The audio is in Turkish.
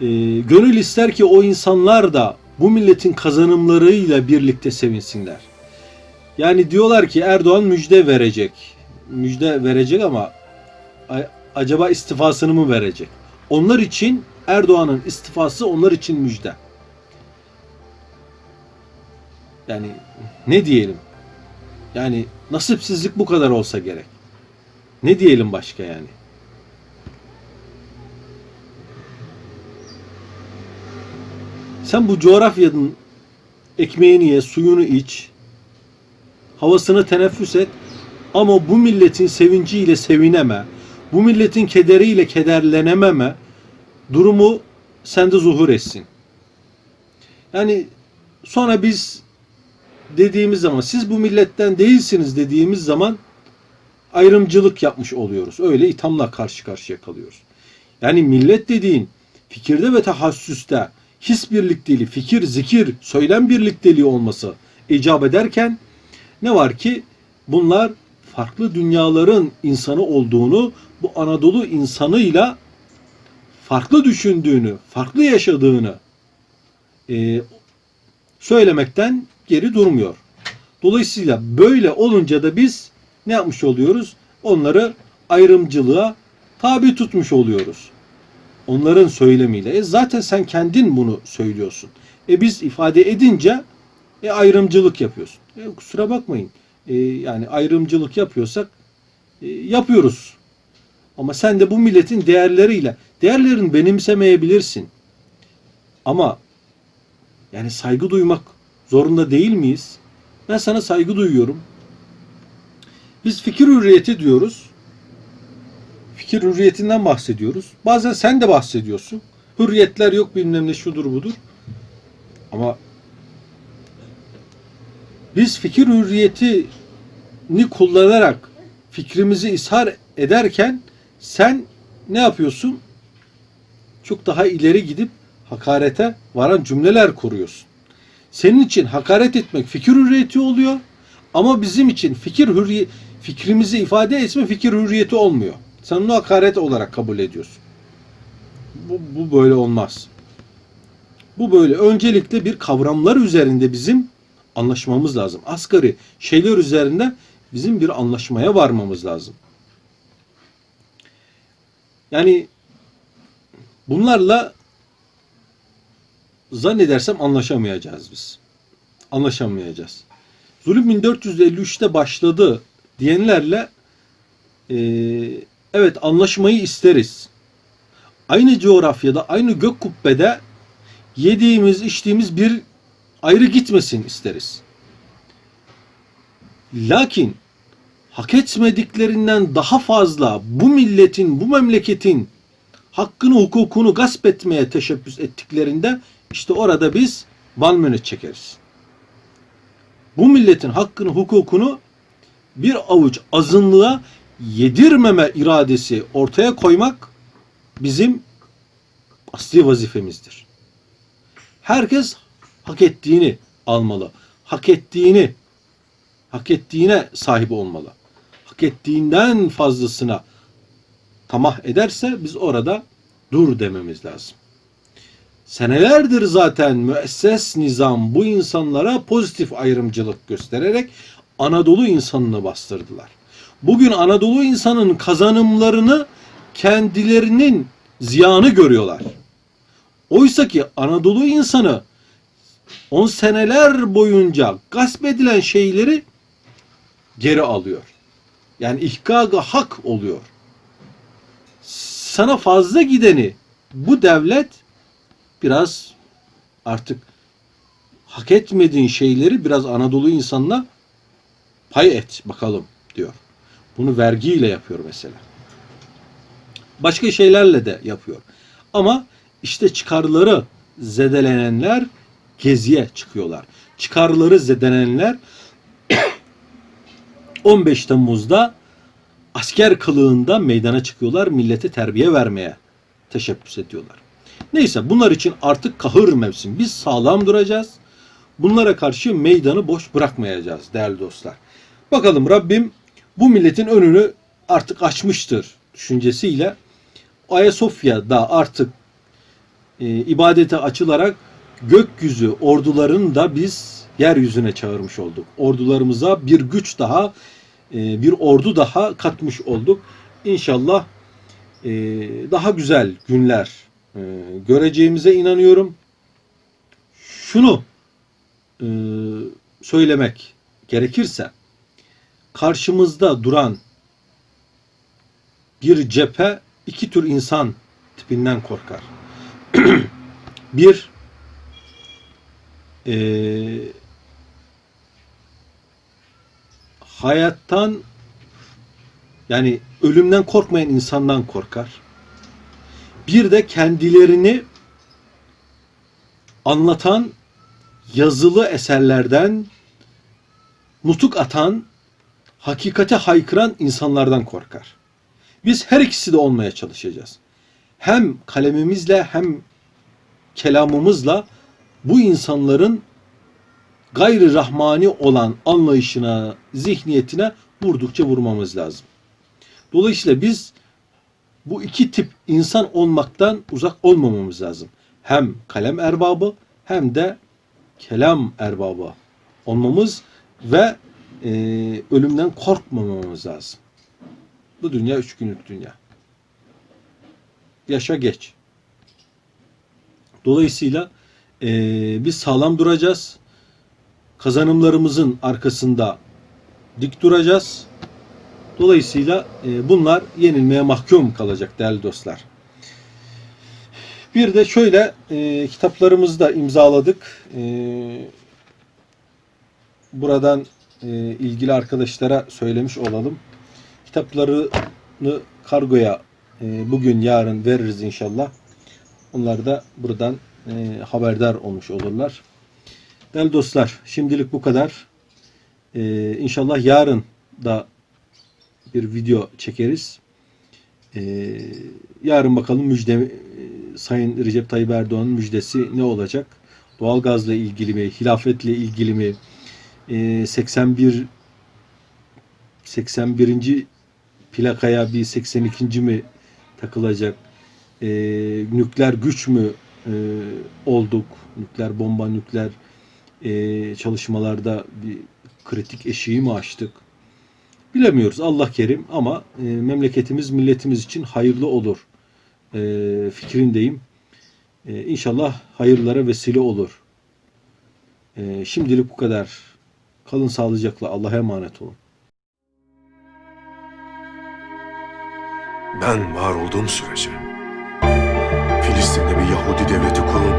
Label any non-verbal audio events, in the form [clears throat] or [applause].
e, gönül ister ki o insanlar da bu milletin kazanımlarıyla birlikte sevinsinler. Yani diyorlar ki Erdoğan müjde verecek. Müjde verecek ama acaba istifasını mı verecek? Onlar için Erdoğan'ın istifası onlar için müjde. Yani ne diyelim? Yani nasipsizlik bu kadar olsa gerek. Ne diyelim başka yani? Sen bu coğrafyanın ekmeğini ye, suyunu iç, havasını teneffüs et ama bu milletin sevinciyle sevineme, bu milletin kederiyle kederlenememe durumu sende zuhur etsin. Yani sonra biz dediğimiz zaman siz bu milletten değilsiniz dediğimiz zaman ayrımcılık yapmış oluyoruz. Öyle ithamla karşı karşıya kalıyoruz. Yani millet dediğin fikirde ve tahassüste his birlikteliği, fikir, zikir, söylem birlikteliği olması icap ederken ne var ki bunlar farklı dünyaların insanı olduğunu, bu Anadolu insanıyla farklı düşündüğünü, farklı yaşadığını e, söylemekten geri durmuyor. Dolayısıyla böyle olunca da biz ne yapmış oluyoruz? Onları ayrımcılığa tabi tutmuş oluyoruz. Onların söylemiyle. E zaten sen kendin bunu söylüyorsun. E biz ifade edince e ayrımcılık yapıyorsun. E kusura bakmayın. E yani ayrımcılık yapıyorsak e, yapıyoruz. Ama sen de bu milletin değerleriyle değerlerini benimsemeyebilirsin. Ama yani saygı duymak zorunda değil miyiz? Ben sana saygı duyuyorum. Biz fikir hürriyeti diyoruz. Fikir hürriyetinden bahsediyoruz. Bazen sen de bahsediyorsun. Hürriyetler yok bilmem ne şudur budur. Ama biz fikir hürriyetini kullanarak fikrimizi ishar ederken sen ne yapıyorsun? Çok daha ileri gidip hakarete varan cümleler kuruyorsun. Senin için hakaret etmek fikir hürriyeti oluyor. Ama bizim için fikir hürriye fikrimizi ifade etme fikir hürriyeti olmuyor. Sen onu hakaret olarak kabul ediyorsun. Bu, bu böyle olmaz. Bu böyle. Öncelikle bir kavramlar üzerinde bizim anlaşmamız lazım. Asgari şeyler üzerinde bizim bir anlaşmaya varmamız lazım. Yani bunlarla zannedersem anlaşamayacağız biz. Anlaşamayacağız. Zulüm 1453'te başladı diyenlerle e, evet anlaşmayı isteriz. Aynı coğrafyada, aynı gök kubbede yediğimiz, içtiğimiz bir ayrı gitmesin isteriz. Lakin hak etmediklerinden daha fazla bu milletin, bu memleketin hakkını, hukukunu gasp etmeye teşebbüs ettiklerinde işte orada biz van çekeriz. Bu milletin hakkını, hukukunu bir avuç azınlığa yedirmeme iradesi ortaya koymak bizim asli vazifemizdir. Herkes hak ettiğini almalı. Hak ettiğini hak ettiğine sahip olmalı. Hak ettiğinden fazlasına tamah ederse biz orada dur dememiz lazım. Senelerdir zaten müesses nizam bu insanlara pozitif ayrımcılık göstererek Anadolu insanını bastırdılar. Bugün Anadolu insanın kazanımlarını kendilerinin ziyanı görüyorlar. Oysa ki Anadolu insanı on seneler boyunca gasp edilen şeyleri geri alıyor. Yani ihkaka hak oluyor. Sana fazla gideni bu devlet biraz artık hak etmediğin şeyleri biraz Anadolu insanına pay et bakalım diyor. Bunu vergiyle yapıyor mesela. Başka şeylerle de yapıyor. Ama işte çıkarları zedelenenler geziye çıkıyorlar. Çıkarları zedelenenler [clears throat] 15 Temmuz'da asker kılığında meydana çıkıyorlar. Millete terbiye vermeye teşebbüs ediyorlar. Neyse bunlar için artık kahır mevsim. Biz sağlam duracağız. Bunlara karşı meydanı boş bırakmayacağız değerli dostlar. Bakalım Rabbim bu milletin önünü artık açmıştır düşüncesiyle Ayasofya'da artık e, ibadete açılarak gökyüzü ordularını da biz yeryüzüne çağırmış olduk. Ordularımıza bir güç daha, e, bir ordu daha katmış olduk. İnşallah e, daha güzel günler e, göreceğimize inanıyorum. Şunu e, söylemek gerekirse karşımızda duran bir cephe iki tür insan tipinden korkar. [clears throat] bir eee, hayattan yani ölümden korkmayan insandan korkar. Bir de kendilerini anlatan yazılı eserlerden nutuk atan, hakikate haykıran insanlardan korkar. Biz her ikisi de olmaya çalışacağız. Hem kalemimizle hem kelamımızla bu insanların gayri rahmani olan anlayışına, zihniyetine vurdukça vurmamız lazım. Dolayısıyla biz bu iki tip insan olmaktan uzak olmamamız lazım. Hem kalem erbabı hem de kelam erbabı olmamız ve e, ölümden korkmamamız lazım. Bu dünya üç günlük dünya. Yaşa geç. Dolayısıyla e, biz sağlam duracağız. Kazanımlarımızın arkasında dik duracağız. Dolayısıyla e, bunlar yenilmeye mahkum kalacak değerli dostlar. Bir de şöyle e, kitaplarımızı da imzaladık. E, buradan e, ilgili arkadaşlara söylemiş olalım. Kitaplarını kargoya e, bugün yarın veririz inşallah. Onlar da buradan e, haberdar olmuş olurlar. Değerli dostlar şimdilik bu kadar. E, inşallah yarın da bir video çekeriz. E, yarın bakalım müjde e, Sayın Recep Tayyip Erdoğan'ın müjdesi ne olacak? Doğalgazla ilgili mi? Hilafetle ilgili mi? E, 81 81. plakaya bir 82. mi takılacak? E, nükleer güç mü e, olduk? Nükleer bomba, nükleer e, çalışmalarda bir kritik eşiği mi açtık? Bilemiyoruz Allah kerim ama e, memleketimiz, milletimiz için hayırlı olur e, fikrindeyim. E, inşallah hayırlara vesile olur. E, şimdilik bu kadar. Kalın sağlıcakla. Allah'a emanet olun. Ben var olduğum sürece Filistin'de bir Yahudi devleti kurulmayacak.